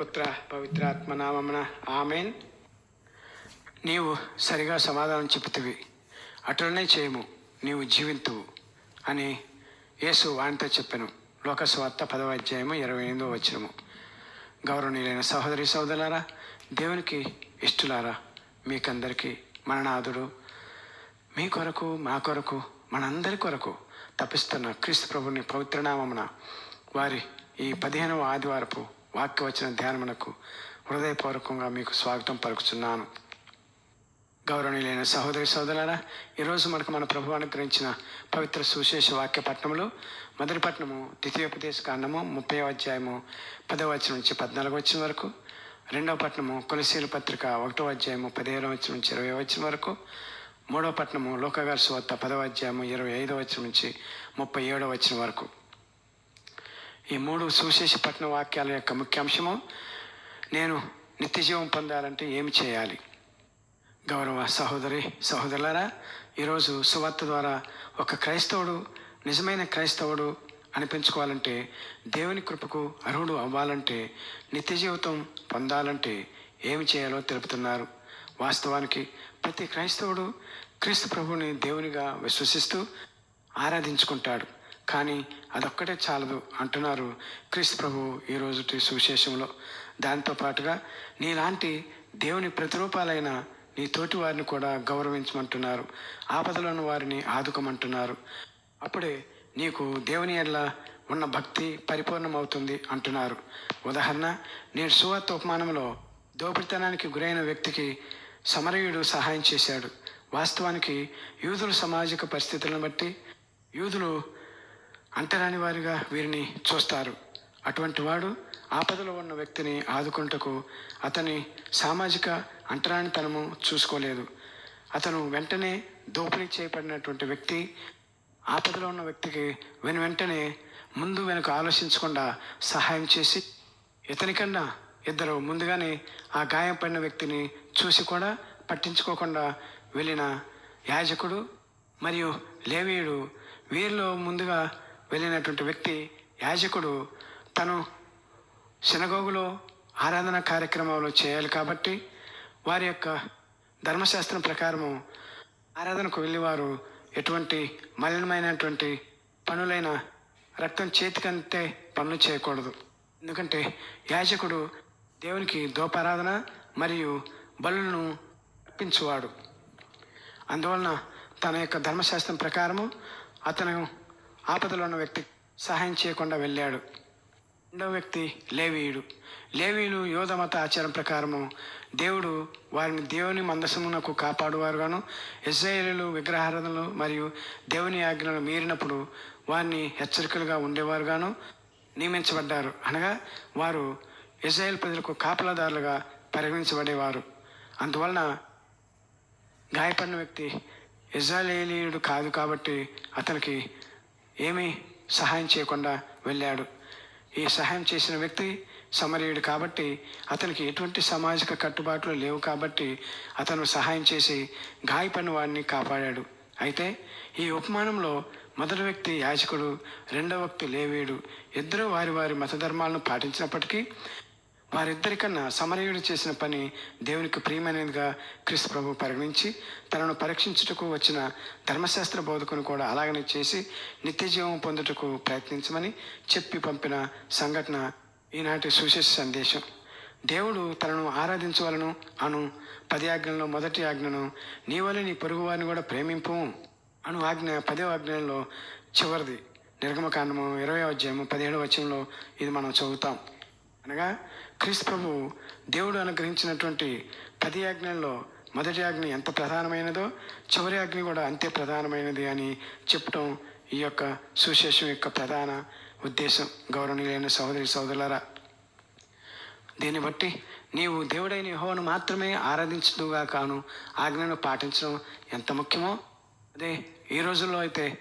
పుత్ర పవిత్రాత్మ నామమున ఆమెన్. నీవు సరిగా సమాధానం చెబుతివి. అటులనే చేయము. నీవు జీవింతువు అని యేసు వానితో చెప్పాను. లోకస్వార్త పదవ అధ్యాయము ఇరవై ఎనిమిదో వచ్చినము గౌరవనీయులైన సహోదరి సహోదరులారా దేవునికి ఇష్టలారా మీకందరికీ మరణాదుడు మీ కొరకు మా కొరకు మనందరి కొరకు తప్పిస్తున్న క్రీస్తు ప్రభుని పవిత్రనామమున వారి ఈ పదిహేనవ ఆదివారపు వాక్య వచ్చిన ధ్యానమునకు హృదయపూర్వకంగా మీకు స్వాగతం పలుకుతున్నాను గౌరవనీయులైన సహోదరి సోదరులారా ఈరోజు మనకు మన ప్రభు అనుగ్రహించిన పవిత్ర సుశేష వాక్య పట్టణములు మొదటి పట్టణము ద్వితీయోపదేశ కాండము ముప్పై అధ్యాయము పదవ వచ్చిన నుంచి పద్నాలుగు వచ్చిన వరకు రెండవ పట్టణము కొలసీల పత్రిక ఒకటో అధ్యాయము పదిహేడవ వచ్చిన నుంచి ఇరవై వచ్చిన వరకు మూడవ పట్టణము లోకగారి సువార్త పదవ అధ్యాయము ఇరవై ఐదవ వచ్చిన నుంచి ముప్పై ఏడవ వచ్చిన వరకు. ఈ మూడు సుశేష పట్టణ వాక్యాల యొక్క ముఖ్యాంశము నేను నిత్యజీవం పొందాలంటే ఏమి చేయాలి? గౌరవ సహోదరి సహోదరులారా ఈరోజు సువార్త ద్వారా ఒక క్రైస్తవుడు నిజమైన క్రైస్తవుడు అనిపించుకోవాలంటే దేవుని కృపకు అర్హుడు అవ్వాలంటే నిత్య జీవితం పొందాలంటే ఏమి చేయాలో తెలుపుతున్నారు. వాస్తవానికి ప్రతి క్రైస్తవుడు క్రీస్తు ప్రభువుని దేవునిగా విశ్వసిస్తూ ఆరాధించుకుంటాడు. కానీ అదొక్కటే చాలదు అంటున్నారు క్రీస్తు ప్రభు ఈ సువిశేషంలో. దాంతో పాటుగా నీలాంటి దేవుని ప్రతిరూపాలైన నీ తోటి వారిని కూడా గౌరవించమంటున్నారు. ఆపదలోని వారిని ఆదుకోమంటున్నారు. అప్పుడే నీకు దేవుని ఎడల ఉన్న భక్తి పరిపూర్ణమవుతుంది అంటున్నారు. ఉదాహరణ నేడు సువార్త ఉపమానంలో దోపిడితనానికి గురైన వ్యక్తికి సమరయుడు సహాయం చేశాడు. వాస్తవానికి యూదుల సామాజిక పరిస్థితులను బట్టి యూదులు అంటరాని వారిగా వీరిని చూస్తారు. అటువంటి వాడు ఆపదలో ఉన్న వ్యక్తిని ఆదుకుంటకు అతని సామాజిక అంటరానితనము చూసుకోలేదు. అతను వెంటనే దోపిడీ చేయబడినటువంటి వ్యక్తి ఆపదలో ఉన్న వ్యక్తికి వెను వెంటనే ముందు వెనుక ఆలోచించకుండా సహాయం చేసి ఇతనికన్నా ఇద్దరు ముందుగానే ఆ గాయపడిన వ్యక్తిని చూసి కూడా పట్టించుకోకుండా వెళ్ళిన యాజకుడు మరియు లేవీయుడు వీరిలో ముందుగా వెళ్ళినటువంటి వ్యక్తి యాజకుడు తను శనగోగులో ఆరాధన కార్యక్రమాలు చేయాలి కాబట్టి వారి యొక్క ధర్మశాస్త్రం ప్రకారము ఆరాధనకు వెళ్ళేవారు. ఎటువంటి మలినమైనటువంటి పనులైన రక్తం చేతికంతే పనులు చేయకూడదు. ఎందుకంటే యాజకుడు దేవునికి దోపారాధన మరియు బలులను అర్పించువాడు. అందువలన తన యొక్క ధర్మశాస్త్రం ప్రకారము అతను ఆపదలో ఉన్న వ్యక్తి సహాయం చేయకుండా వెళ్ళాడు. రెండవ వ్యక్తి లేవీయుడు. లేవీయులు యోధ మత ఆచారం ప్రకారము దేవుడు వారిని దేవుని మందసమునకు కాపాడువారుగాను ఇజ్రాయేలీలు విగ్రహారాధనలు మరియు దేవుని ఆజ్ఞలను మీరినప్పుడు వారిని హెచ్చరికలుగా ఉండేవారుగాను నియమించబడ్డారు. అనగా వారు ఇజ్రాయేల్ ప్రజలకు కాపలాదారులుగా పరిగణించబడేవారు. అందువలన గాయపడిన వ్యక్తి ఇజ్రాయేలీయుడు కాదు కాబట్టి అతనికి ఏమీ సహాయం చేయకుండా వెళ్ళాడు. ఈ సహాయం చేసిన వ్యక్తి సమరీయుడు కాబట్టి అతనికి ఎటువంటి సామాజిక కట్టుబాట్లు లేవు కాబట్టి అతను సహాయం చేసి గాయపడిన వాడిని కాపాడాడు. అయితే ఈ ఉపమానంలో మొదటి వ్యక్తి యాజకుడు రెండవ వ్యక్తి లేవీయుడు. ఇద్దరు వారి వారి మతధర్మాలను పాటించినప్పటికీ వారిద్దరికన్నా సమరయుడు చేసిన పని దేవునికి ప్రియమైనదిగా క్రీస్తు ప్రభు పరిగణించి తనను పరీక్షించుటకు వచ్చిన ధర్మశాస్త్ర బోధకును కూడా అలాగనే చేసి నిత్య జీవం పొందుటకు ప్రయత్నించమని చెప్పి పంపిన సంఘటన ఈనాటి సుశేష సందేశం. దేవుడు తనను ఆరాధించవలను అను పది ఆజ్ఞలలో మొదటి ఆజ్ఞను నీ వల్ల నీ పొరుగు వారిని కూడా ప్రేమింపు అను ఆజ్ఞ పదే ఆజ్ఞలో చివరిది. నిర్గమకాండము ఇరవై అధ్యాయము పదిహేడవ వచనంలో ఇది మనం చదువుతాం. అనగా క్రీస్తు దేవుడు అనుగ్రహించినటువంటి పది ఆజ్ఞల్లో మొదటి ఆజ్ఞ ఎంత ప్రధానమైనదో చివరి ఆజ్ఞ కూడా అంతే ప్రధానమైనది అని చెప్పటం ఈ యొక్క సుశేషం యొక్క ప్రధాన ఉద్దేశం. గౌరవనీయులైన సహోదరి సోదరులారా దీన్ని బట్టి నీవు దేవుడైన యహోను మాత్రమే ఆరాధించుదుగా కాను ఆజ్ఞను పాటించడం ఎంత ముఖ్యమో అదే ఈ రోజుల్లో అయితే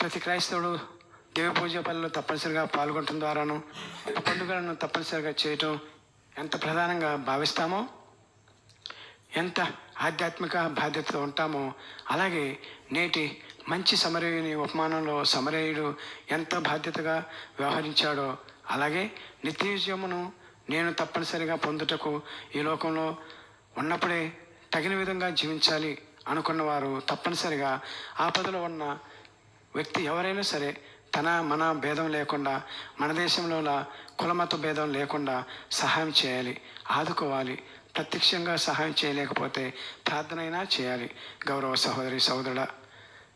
ప్రతి క్రైస్తవుడు దేవ పూజ పనులు తప్పనిసరిగా పాల్గొనడం ద్వారాను పండుగలను తప్పనిసరిగా చేయటం ఎంత ప్రధానంగా భావిస్తామో ఎంత ఆధ్యాత్మిక బాధ్యతతో ఉంటామో అలాగే నేటి మంచి సమరయుని ఉపమానంలో సమరయుడు ఎంత బాధ్యతగా వ్యవహరించాడో అలాగే నిత్యజీవమును నేను తప్పనిసరిగా పొందుటకు ఈ లోకంలో ఉన్నప్పుడే తగిన విధంగా జీవించాలి అనుకున్న వారు తప్పనిసరిగా ఆపదలో ఉన్న వ్యక్తి ఎవరైనా సరే తన మన భేదం లేకుండా మన దేశంలో కులమత భేదం లేకుండా సహాయం చేయాలి ఆదుకోవాలి ప్రత్యక్షంగా సహాయం చేయలేకపోతే ప్రార్థన అయినా చేయాలి. గౌరవ సహోదరి సహోదరుడ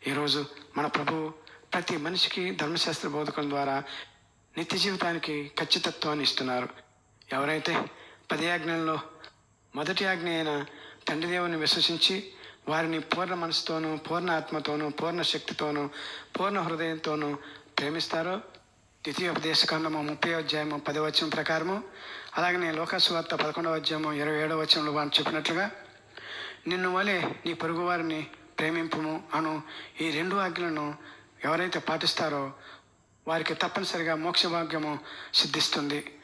ఈరోజు మన ప్రభు ప్రతి మనిషికి ధర్మశాస్త్ర బోధకుల ద్వారా నిత్య జీవితానికి ఖచ్చితత్వాన్ని ఇస్తున్నారు. ఎవరైతే పది ఆజ్ఞల్లో మొదటి ఆజ్ఞ అయిన తండ్రి దేవుని విశ్వసించి వారిని పూర్ణ మనసుతోనూ పూర్ణ ఆత్మతోనూ పూర్ణ శక్తితోనూ పూర్ణ హృదయంతోనూ ప్రేమిస్తారో? ద్వితీయోపదేశకాండము ముప్పై అధ్యాయము పది వచనం ప్రకారము. అలాగనే లోకస్వార్త పదకొండవ అధ్యాయము ఇరవై ఏడవ వచనంలో వారు చెప్పినట్లుగా నిన్ను వలె నీ పొరుగు వారిని ప్రేమింపుము అను ఈ రెండు ఆజ్ఞలను ఎవరైతే పాటిస్తారో వారికి తప్పనిసరిగా మోక్ష భాగ్యము సిద్ధిస్తుంది.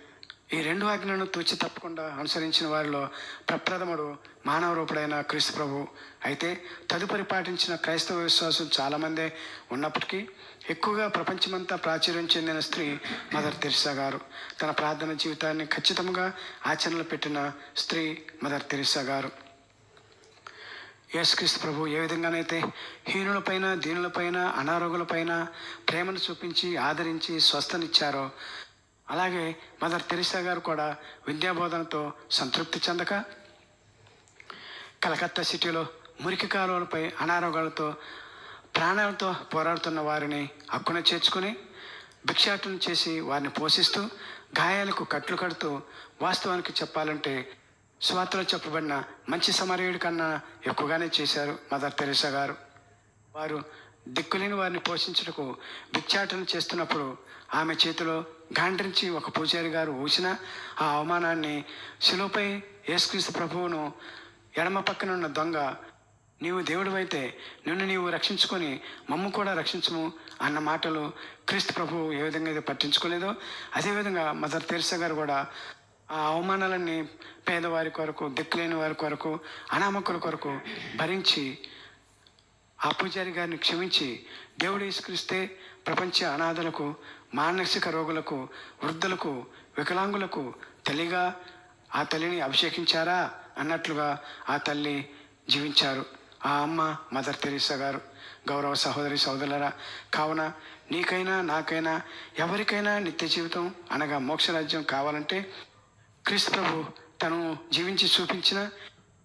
ఈ రెండు ఆజ్ఞలను తూచి తప్పకుండా అనుసరించిన వారిలో ప్రప్రథముడు మానవ రూపుడైన క్రీస్తు ప్రభు. అయితే తదుపరి పాటించిన క్రైస్తవ విశ్వాసం చాలామందే ఉన్నప్పటికీ ఎక్కువగా ప్రపంచమంతా ప్రాచుర్యం చెందిన స్త్రీ మదర్ తెరిసా గారు. తన ప్రార్థన జీవితాన్ని ఖచ్చితంగా ఆచరణలో పెట్టిన స్త్రీ మదర్ తెరిసా గారు. యేసుక్రీస్తు ప్రభు ఏ విధంగానైతే హీనులపైన దీనులపైన అనారోగులపైన ప్రేమను చూపించి ఆదరించి స్వస్థనిచ్చారో అలాగే మదర్ తెరిసా గారు కూడా విద్యాబోధనతో సంతృప్తి చెందక కలకత్తా సిటీలో మురికి కాలువలపై అనారోగ్యాలతో ప్రాణాలతో పోరాడుతున్న వారిని హక్కున చేర్చుకుని భిక్షాటన చేసి వారిని పోషిస్తూ గాయాలకు కట్లు కడుతూ వాస్తవానికి చెప్పాలంటే స్వాతలో చెప్పబడిన మంచి సమరయుడి కన్నా ఎక్కువగానే చేశారు మదర్ తెరిసా గారు. వారు దిక్కులేని వారిని పోషించుటకు భిక్షాటన చేస్తున్నప్పుడు ఆమె చేతిలో గాండ్రించి ఒక పూజారి గారు ఊసిన ఆ అవమానాన్ని శిలువపై యేసుక్రీస్తు ప్రభువును ఎడమ పక్కనున్న దొంగ నీవు దేవుడివైతే నిన్ను నీవు రక్షించుకొని మమ్ము కూడా రక్షించము అన్న మాటలు క్రీస్తు ప్రభువు ఏ విధంగా అయితే పట్టించుకోలేదో అదేవిధంగా మదర్ తెరిసా గారు కూడా ఆ అవమానాలన్నీ పేదవారి కొరకు దిక్కులేని వారి కొరకు అనామకుల కొరకు భరించి ఆ పూజారి గారిని క్షమించి దేవుడు ఇసుక్రిస్తే ప్రపంచ అనాథలకు మానసిక రోగులకు వృద్ధులకు వికలాంగులకు తల్లిగా ఆ తల్లిని అభిషేకించారా అన్నట్లుగా ఆ తల్లి జీవించారు. ఆ అమ్మ మదర్ తెరీసా గారు. గౌరవ సహోదరి సహోదరులరా కావున నీకైనా నాకైనా ఎవరికైనా నిత్య జీవితం అనగా మోక్షరాజ్యం కావాలంటే క్రీస్తు ప్రభు తను జీవించి చూపించిన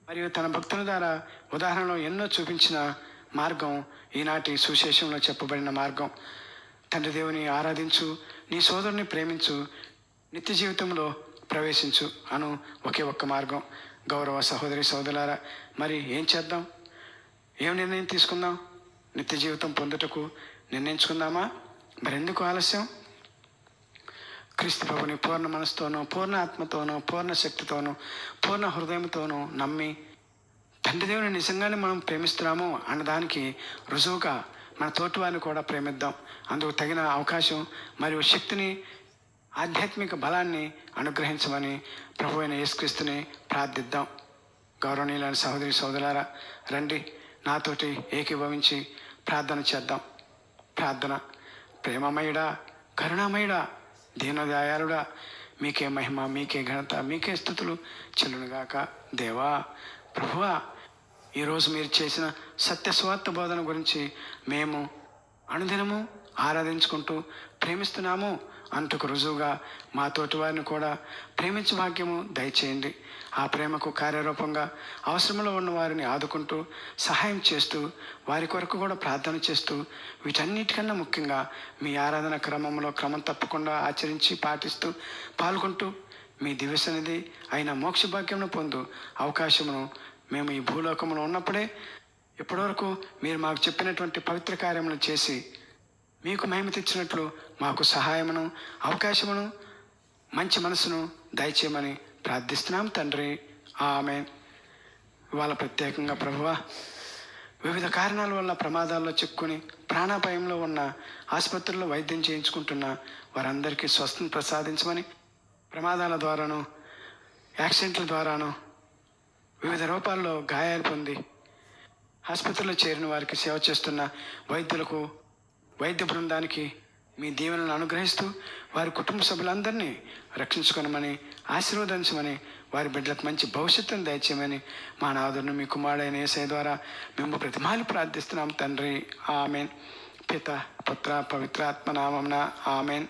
మరియు తన భక్తుల ద్వారా ఉదాహరణలో ఎన్నో చూపించిన మార్గం ఈనాటి సుశేషంలో చెప్పబడిన మార్గం. తండ్రి దేవుని ఆరాధించు నీ సోదరుని ప్రేమించు నిత్య జీవితంలో ప్రవేశించు అను ఒకే ఒక్క మార్గం. గౌరవ సహోదరి సోదరులారా మరి ఏం చేద్దాం? ఏం నిర్ణయం తీసుకుందాం? నిత్య జీవితం పొందుటకు నిర్ణయించుకుందామా? మరెందుకు ఆలస్యం? క్రీస్తు ప్రభుని పూర్ణ మనసుతోనూ పూర్ణ ఆత్మతోనూ పూర్ణ శక్తితోనూ పూర్ణ హృదయంతోనూ నమ్మి తండ్రి దేవుని నిజంగానే మనం ప్రేమిస్తున్నాము అన్నదానికి రుజువుగా మన తోటి వారిని కూడా ప్రేమిద్దాం. అందుకు తగిన అవకాశం మరియు శక్తిని ఆధ్యాత్మిక బలాన్ని అనుగ్రహించమని ప్రభు అయిన యేసుక్రీస్తుని ప్రార్థిద్దాం. గౌరవనీయులైన సహోదరి సోదరులారా రండి నాతోటి ఏకీభవించి ప్రార్థన చేద్దాం. ప్రార్థన. ప్రేమమయుడా కరుణామయుడా దీనదయాళుడా మీకే మహిమ మీకే ఘనత మీకే స్థుతులు చెల్లునుగాక. దేవా ప్రభువా ఈరోజు మీరు చేసిన సత్యస్వార్థ బోధన గురించి మేము అనుదినము ఆరాధించుకుంటూ ప్రేమిస్తున్నాము అంతకు రుజువుగా మా తోటి వారిని కూడా ప్రేమించే భాగ్యము దయచేయండి. ఆ ప్రేమకు కార్యరూపంగా అవసరంలో ఉన్న వారిని ఆదుకుంటూ సహాయం చేస్తూ వారి కొరకు కూడా ప్రార్థన చేస్తూ వీటన్నిటికన్నా ముఖ్యంగా మీ ఆరాధన క్రమంలో క్రమం తప్పకుండా ఆచరించి పాటిస్తూ పాల్గొంటూ మీ దివసనిధి అయిన మోక్ష భాగ్యమును పొందు అవకాశమును మేము ఈ భూలోకంలో ఉన్నప్పుడే ఇప్పటివరకు మీరు మాకు చెప్పినటువంటి పవిత్ర కార్యములు చేసి మీకు మహిమ తెచ్చినట్లు మాకు సహాయమును అవకాశమును మంచి మనసును దయచేయమని ప్రార్థిస్తున్నాం తండ్రి. ఆమె ఇవాళ ప్రత్యేకంగా ప్రభువా వివిధ కారణాల వల్ల ప్రమాదాల్లో చిక్కుని ప్రాణాపాయంలో ఉన్న ఆసుపత్రుల్లో వైద్యం చేయించుకుంటున్న వారందరికీ స్వస్థను ప్రసాదించమని ప్రమాదాల ద్వారాను యాక్సిడెంట్ల ద్వారాను వివిధ రూపాల్లో గాయాలు పొంది ఆసుపత్రిలో చేరిన వారికి సేవ చేస్తున్న వైద్యులకు వైద్య బృందానికి మీ దీవెనలను అనుగ్రహిస్తూ వారి కుటుంబ సభ్యులందరినీ రక్షించుకొనమని ఆశీర్వదించమని వారి బిడ్డలకు మంచి భవిష్యత్తును దయచేయమని మా నాదును మీ కుమారుడైన ఏసై ద్వారా మేము ప్రతిమాలు ప్రార్థిస్తున్నాం తండ్రి. ఆమెన్. పిత పుత్ర పవిత్రాత్మ నామమున ఆమెన్.